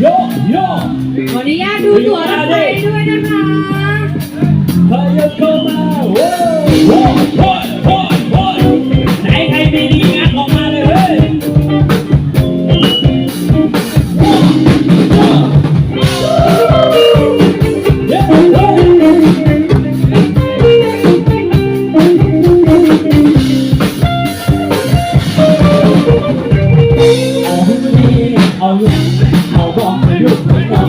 โยโย่ขออนุญาตดูตัวรถไฟด้วยนะคะ พยากร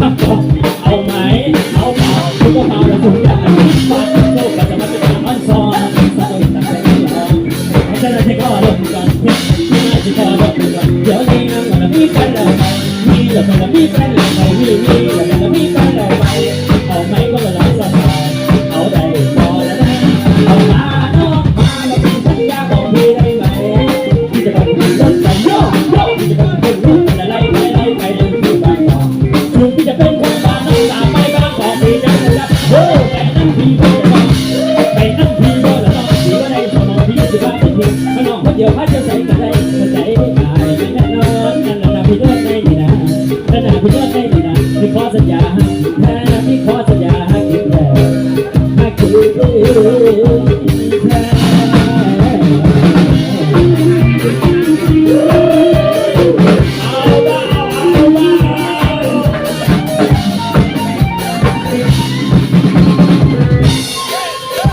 มาตกเอาไหมเอาเปล่าคุณเมล้วคุณอยากจะมีฟันโลกจะมาเป็นมันซ้อนสตงต่ที่ห้องให้ฉันได้ก็ลงกันไม่น่าจะก็ลงกันเดี๋ยวนี้นะมันมีแฟนแล้วมีแล้วมันมีแฟน